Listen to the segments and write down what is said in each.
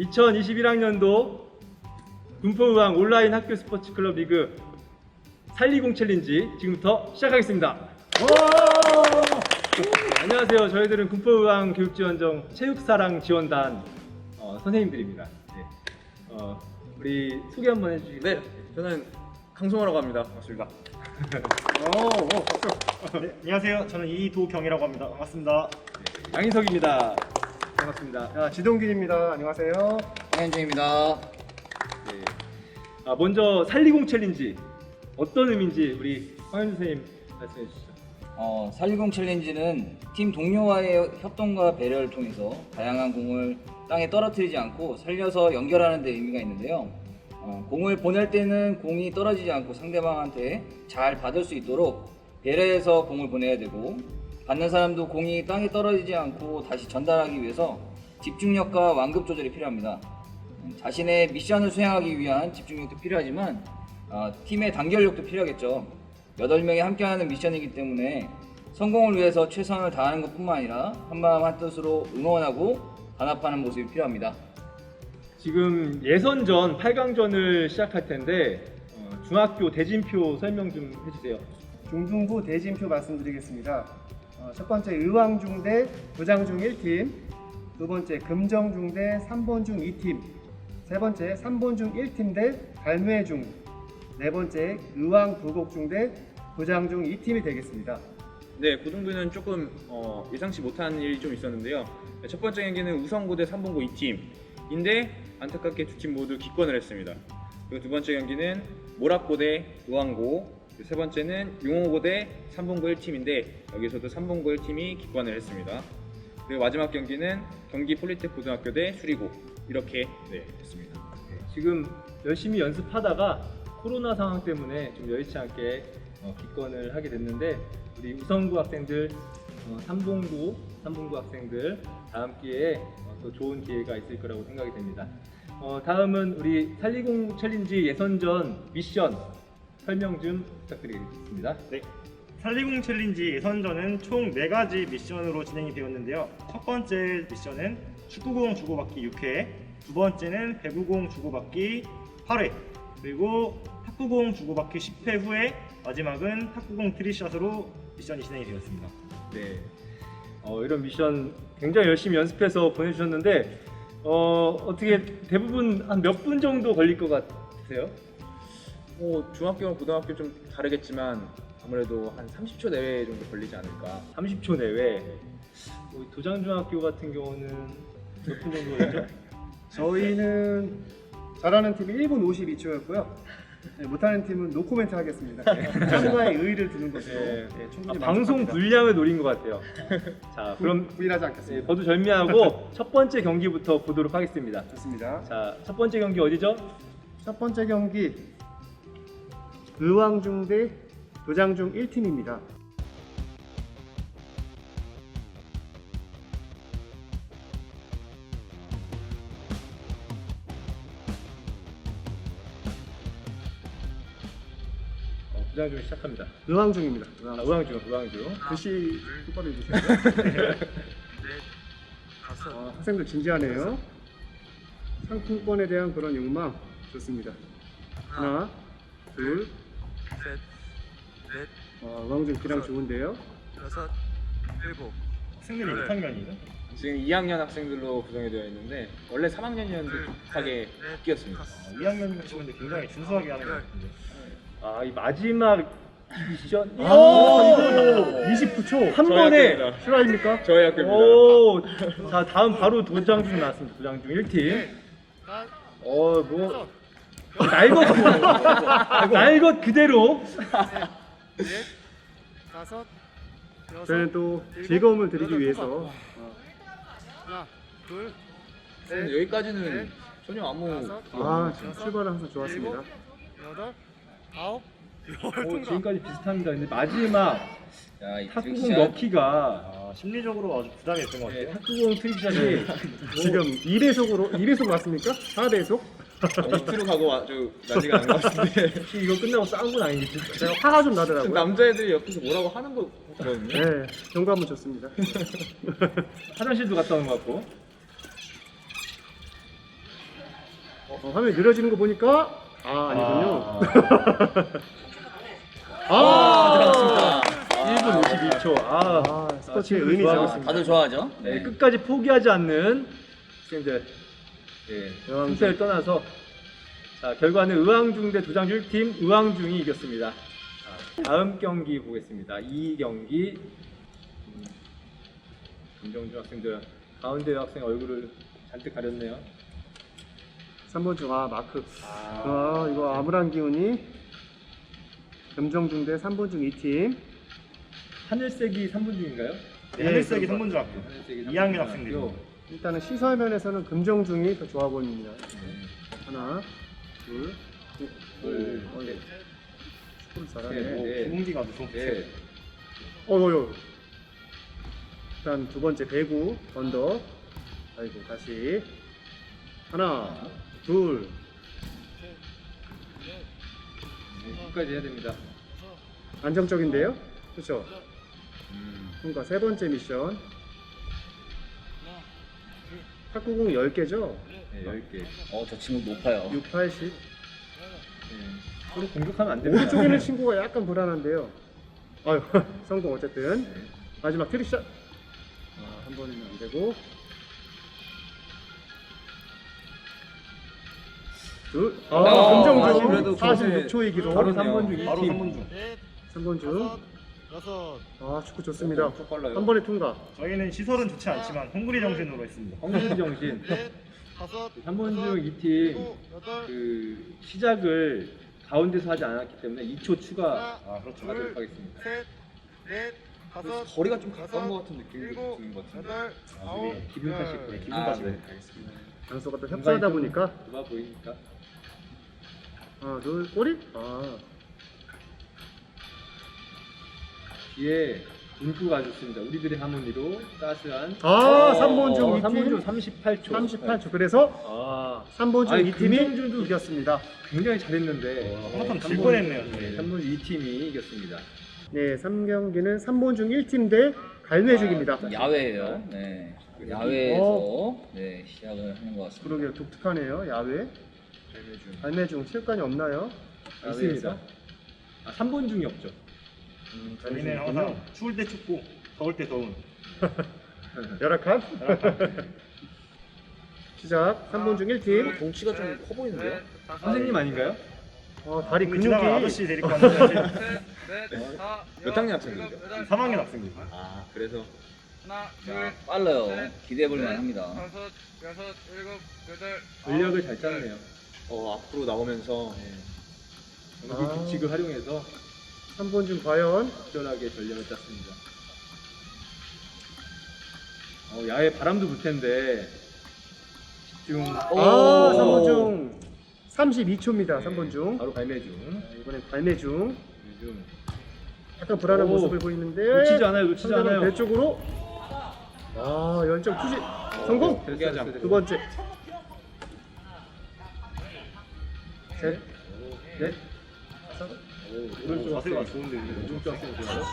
2021학년도 군포의왕 온라인 학교 스포츠 클럽 리그 살리공 챌린지 지금부터 시작하겠습니다. 네, 안녕하세요. 저희들은 군포의왕 교육지원정 체육사랑 지원단 어, 선생님들입니다. 네. 어, 우리 소개 한번 해주시겠어요? 네, 저는 강성호라고 합니다. 반갑습니다. 네, 안녕하세요. 저는 이도경이라고 합니다. 반갑습니다. 양인석입니다. 반갑습니다. 자, 지동균입니다. 안녕하세요. 한현정입니다. 네. 아, 먼저 살리공 챌린지 어떤 의미인지 우리 황현 선생님 말씀해 주시죠. 어, 410 챌린지는 팀 동료와의 협동과 배려를 통해서 다양한 공을 땅에 떨어뜨리지 않고 살려서 연결하는 데 의미가 있는데요. 어, 공을 보낼 때는 공이 떨어지지 않고 상대방한테 잘 받을 수 있도록 배려해서 공을 보내야 되고 받는 사람도 공이 땅에 떨어지지 않고 다시 전달하기 위해서 집중력과 완급 조절이 필요합니다. 음, 자신의 미션을 수행하기 위한 집중력도 필요하지만 어, 팀의 단결력도 필요하겠죠. 8명이 함께하는 미션이기 때문에 성공을 위해서 최선을 다하는 것뿐만 아니라 한마음 한뜻으로 응원하고 단합하는 모습이 필요합니다. 지금 예선전 8강전을 시작할 텐데 어, 중학교 대진표 설명 좀 해주세요. 중등부 대진표 말씀드리겠습니다. 어, 첫 번째 의왕중 대 부장중 1팀, 두 번째 금정중대 3번중 2팀, 세 번째 3번중 1팀 대 갈매중, 네 번째 의왕 부곡중 대 부장중 2팀이 되겠습니다. 네, 고등부는 조금 어, 예상치 못한 일이 좀 있었는데요. 네, 첫 번째 경기는 우성고대 3본고 2팀인데 안타깝게 두 팀 모두 기권을 했습니다. 그리고 두 번째 경기는 모락고 대 의왕고, 그리고 세 번째는 용호고대 3본고 1팀인데 여기서도 3본고 1팀이 기권을 했습니다. 그리고 마지막 경기는 경기 폴리텍 고등학교 대 수리고 이렇게 네, 했습니다. 지금 열심히 연습하다가 코로나 상황 때문에 좀 여의치 않게 어, 기권을 하게 됐는데 우리 우성구 학생들, 어, 삼봉구, 삼봉구 학생들 다음 기회에 어, 또 좋은 기회가 있을 거라고 생각이 됩니다. 어, 다음은 우리 살리공 챌린지 예선전 미션 설명 좀 부탁드리겠습니다. 네. 살리공 챌린지 예선전은 총 4가지 미션으로 진행이 되었는데요. 첫 번째 미션은 축구공 주고받기 6회, 두 번째는 배구공 주고받기 8회, 그리고 탁구공 주고받기 10회 후에 마지막은 탁구공 트리샷으로 미션이 진행이 되었습니다. 네. 어, 이런 미션 굉장히 열심히 연습해서 보내주셨는데 어, 어떻게 대부분 한 몇 분 정도 걸릴 것 같으세요? 뭐 중학교와 고등학교 좀 다르겠지만 아무래도 한 30초 내외 정도 걸리지 않을까 30초 내외. 뭐 도장중학교 같은 경우는 몇 분 정도 걸리죠? 저희는 잘하는 팀이 1분 52초였고요. 못하는 팀은 노코멘트 하겠습니다. 참가의 의의를 두는 것으로 네. 네, 충분히 아, 방송 만족합니다. 분량을 노린 것 같아요. 자, 그럼 부인하지 네, 않겠습니다. 거두절미하고 첫 번째 경기부터 보도록 하겠습니다. 좋습니다. 자, 첫 번째 경기 어디죠? 첫 번째 경기 의왕중 대 도장중 1팀입니다. 어, 부장중 시작합니다. 의왕중입니다. 아, 우왕중, 우왕중. 글씨 똑바로 해주세요. 어, 학생들 진지하네요. 상품권에 대한 그런 욕망 좋습니다. 하나, 둘, 셋, 넷, 어, 의왕중 기량 좋은데요. 여섯, 일곱. 학생들이 네. 6학년이죠? 지금 2학년 학생들로 구성이 되어 있는데 원래 3학년이었는데 급하게 바뀌었습니다. 2학년 친구인데 굉장히 준수하게 하는 것 같은데. 아, 이 마지막 미션. 아, 이거 29초. 한 저희 번에 학교입니다. 실화입니까? 저희 학교입니다. 오, 자 다음 바로 도장 중 나왔습니다. 도장 중 1팀. 어, 뭐 날것 날것 그대로. 넷, 다섯, 여섯, 저희는 또 일곱, 즐거움을 드리기 여덟, 위해서. 하나, 둘, 셋, 여기까지는 넷, 전혀 아무 다섯, 아, 지금 출발은 항상 좋았습니다. 일곱, 여덟, 아홉, 어, 열. 지금까지 비슷합니다. 근데 마지막 자, 이 탁구공 트릭샷. 넣기가 아, 심리적으로 아주 부담했던 것 네, 같아요. 탁구공 트릭샷이 지금 2배속으로 2배속 맞습니까? 4배속? 20km 가고 아주 나지가 않은 것 같은데 이거 끝나고 싸운 건 아니겠죠? 제가 화가 좀 나더라고요. 남자애들이 옆에서 뭐라고 하는 거 같거든요. 네, 경감은 좋습니다. 화장실도 갔다 온 것 같고. 어, 화면이 느려지는 거 보니까 아 아니군요. 아, 아, 1분 52초. 아, 아, 스포츠의 친구들 의미 좋아하고 잡았습니다. 다들 좋아하죠? 네, 네. 끝까지 포기하지 않는 학생들. 예, 의왕중. 승패를 떠나서 자, 결과는 의왕중 대 도장중 1팀 의왕중이 이겼습니다. 자, 다음 경기 보겠습니다. 이 경기 음, 김정준 학생들 가운데 학생 얼굴을 잔뜩 가렸네요. 3번 중아 마크. 아, 아 이거 아무란 기운이 금정중 대 3번 중 2팀. 하늘색이 3분 중인가요? 네, 하늘색이 그거. 3분 중 학교. 하늘색이 2학년 3분 학생들이요. 중학교. 일단은 시설 면에서는 금정중이 더 좋아 보입니다. 네. 하나, 둘, 둘, 오, 어, 예. 축구를 네, 잘하네. 네. 김웅기가 무슨 네. 어여여. 일단 두 번째 배구 언더. 아이고 다시 하나, 둘. 네, 끝까지 해야 됩니다. 안정적인데요. 그렇죠. 음. 그러니까 세 번째 미션. 탁구공 10개죠? 네, 10개. 어, 저 친구 높아요. 6, 80. 네. 서로 공격하면 안 됩니다. 오른쪽에 있는 친구가 약간 불안한데요. 아유, 성공 어쨌든. 네. 마지막 트리샷. 아, 한 번에는 안 되고. 둘. 아, 아, 금정중 그래도 46초의 기록. 바로 3번 중 2팀. 바로 3분 중. 넷, 3번 중. 여섯, 아, 축구 좋습니다. 엄청 빨라요. 한 번에 통과. 저희는 시설은 좋지 않지만 헝그리 정신으로 했습니다. 헝그리 정신. 넷, 다섯, 3번 중 여섯, 2팀 일곱, 여덟, 그 시작을 가운데서 하지 않았기 때문에 2초 추가 아 그렇죠. 하도록 하겠습니다. 셋, 넷, 다섯, 거리가 좀 가까운 것 같은 느낌이 일곱, 드는 것 같은데. 여덟, 아홉, 기분 탓일 열. 거예요. 기분 아, 탓일 네, 거예요. 알겠습니다. 장소가 또 협소하다 보니까. 좋아 보이니까. 하나, 둘, 꼬리? 아, 뒤에 문구가 좋습니다. 우리들의 하모니로 따스한 아 3번 중 어, 2팀. 3번 중 38초. 38초. 그래서 아, 3번 중 아니, 2팀이 금정준도 이겼습니다. 굉장히 잘했는데 한번 질 뻔했네요. 네, 3번 중 2팀이 이겼습니다. 네, 3경기는 3번 중 1팀 대 갈매죽입니다. 아, 야외예요. 네. 야외에서 네, 시작을 하는 것 같습니다. 그러게요, 독특하네요. 야외. 갈매중 체육관이 없나요? 있습니다. 아, 3번 중이 없죠. 음, 저희는 항상 추울 때 춥고 더울 때 더운. 열악한? 시작. 3번 중 1팀. 덩치가 좀 커 보이는데요? 선생님 아닌가요? 어, 다리 근육이 아저씨 데리고 왔는데 다, 몇 학년 여덟, 3학년 학생들. 아 그래서 하나, 둘, 자, 빨라요. 기대해 볼 만합니다. 다섯, 여섯, 일곱, 여덟, 전략을 아홉, 잘 짰네요. 어, 앞으로 나오면서 여기 아. 규칙을 활용해서 3번 중 과연 적절하게 전략을 짰습니다. 어, 야외 바람도 불 텐데 집중. 아, 오. 3번 중 32초입니다. 3번 중. 바로 갈매중. 자, 이번엔 갈매중. 중. 약간 불안한 오. 모습을 보이는데 놓치지 않아요, 놓치지 상대방 않아요. 배 쪽으로 아, 열정 투지 성공. 됐어요. 됐어요. 두 번째. 셋. 넷. 다섯. 오른쪽 자세가. 좋은데. 오른쪽 학생 좋아요.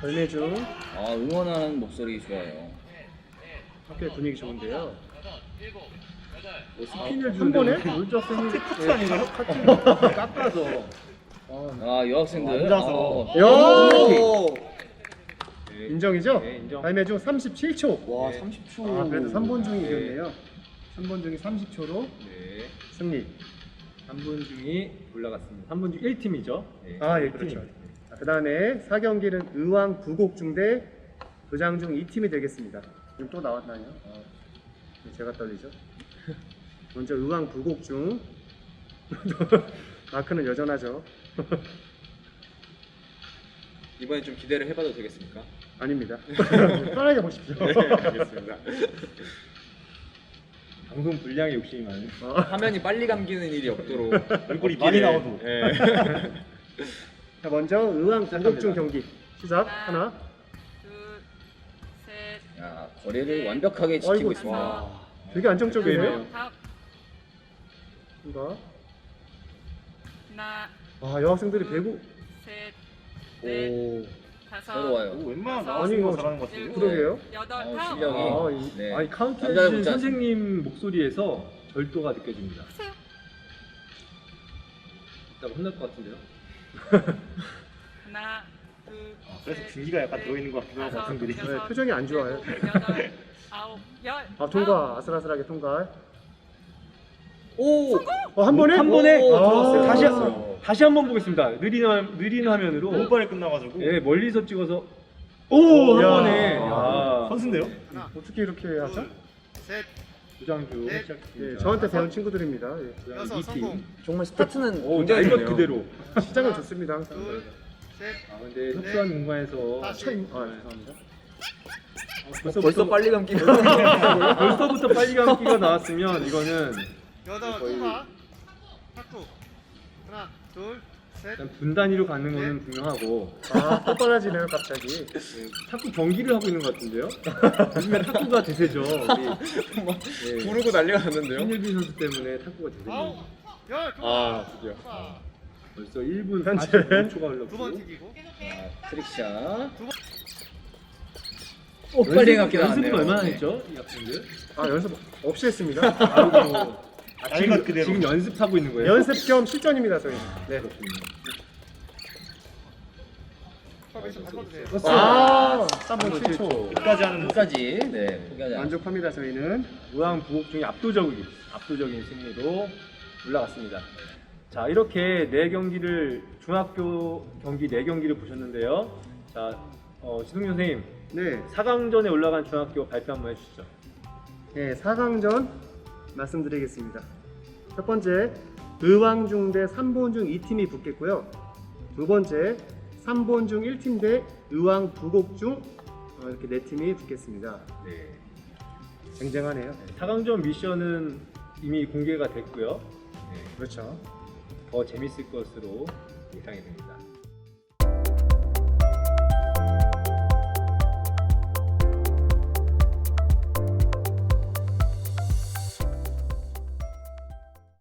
갈매중. 아, 응원하는 목소리 좋아요. 학교의 분위기 좋은데요. 뭐 스핀을 한 주는데 번에? 오른쪽 학생이 카트 아닌가요? 깎아서 아, 여학생들. 앉아서. 어. 야! 오! 네, 인정이죠? 네, 인정. 갈매중 37초. 와 네. 30초. 아, 그래도 3번 중이 네. 이겼네요. 3번 중이 30초로 네. 승리. 3분 중이 올라갔습니다. 3분 중 1팀이죠. 네. 아, 예, 그렇죠. 그 다음에 4경기는 의왕 부곡중 대 도장중 2팀이 되겠습니다. 지금 또 나왔나요? 아, 네, 제가 떨리죠. 먼저 의왕 부곡중. 마크는 여전하죠. 이번엔 좀 기대를 해봐도 되겠습니까? 아닙니다. 편하게 보십시오. 네, 알겠습니다. 방송 분량에 욕심이 많은. 화면이 빨리 감기는 일이 없도록 얼굴이. 많이 나와도. 예. 자, 먼저 의왕 부곡중 경기 시작. 하나. 둘, 셋, 야, 거리를 완벽하게 지키고 아이고, 있습니다. 와. 되게 안정적이네요. 그러네요. 탑, 이거. 하나, 아, 여학생들이 배구. 셋, 넷, 오. 다섯, 아니, 나와주는 거 이거 잘하는 것 같은데요? 일곱, 그러게요. 여덟, 어, 다음. 실력이. 아, 이, 네. 아니 카운트 남자를 해주신 못 선생님 목소리에서 절도가 느껴집니다. 하세요. 일단 혼날 것 같은데요. 하나, 둘, 아, 그래서 셋, 분기가 약간 넷, 들어있는 것 같기도 하고 다섯, 학생들이 여섯, 네, 표정이 안 좋아요. 일곱, 여덟, 아홉, 열. 아 통과 아슬아슬하게 통과. 오! 어, 한 번에? 한 번에 오. 들어왔어요. 다시 아. 한- 다시 한 번 보겠습니다. 느린 화, 느린 화면으로 너무 빨리 끝나가지고 예, 멀리서 찍어서 오, 한 야. 번에. 아, 야. 선수인데요? 어떻게 이렇게 하죠? 부장주 넷. 시작했습니다. 예, 저한테 배운 친구들입니다. 예. 여섯 이 팀. 성공. 정말 스타트는 오, 굉장히 날것 좋네요. 그대로. 시작은 좋습니다. 항상. 둘, 셋, 아, 근데 협소한 공간에서 다시. 아, 죄송합니다. 벌써, 벌써 빨리 감기가 벌써부터 빨리 감기가 나왔으면 이거는 여덟, 거의-. 탁구. 하나, 둘, 셋, 일단 분단위로 가는 거는 분명하고 아, 또 빨라지네요, 갑자기. 예, 탁구 경기를 하고 있는 것 같은데요. 요즘에 탁구가 대세죠. 우리 예, 부르고 난리가 났는데요. 한일빈 선수 때문에 탁구가 아홉, 대세입니다. 열. 아, 드디어. 벌써 1분 현재 45초가 두번 흘렀고 튀기고. 아, 트릭샷. 오, 나왔네요. 연습은 얼마나 네. 했죠? 이 학생들? 아, 연습 없이 했습니다. 아이고. 아, 지금, 그대로. 지금 연습하고 있는 거예요? 연습 겸 실전입니다, 저희. 네. 아, 3분 한번 7초. 끝까지 하는 모습 끝까지. 네, 포기하지 않고. 만족합니다, 저희는. 무항 부곡 중에 압도적인 압도적인 승리로 올라갔습니다. 자 이렇게 네 경기를 중학교 경기 네 경기를 보셨는데요. 자 어, 지동 선생님 네. 4강전에 올라간 중학교 발표 한번 해주시죠. 네, 4강전 말씀드리겠습니다. 첫 번째, 의왕중 대 3본중 2팀이 붙겠고요. 두 번째, 3본중 1팀 대 의왕 부곡중 어, 이렇게 네 팀이 붙겠습니다. 네. 쟁쟁하네요. 4강전 미션은 이미 공개가 됐고요. 네, 그렇죠. 더 재밌을 것으로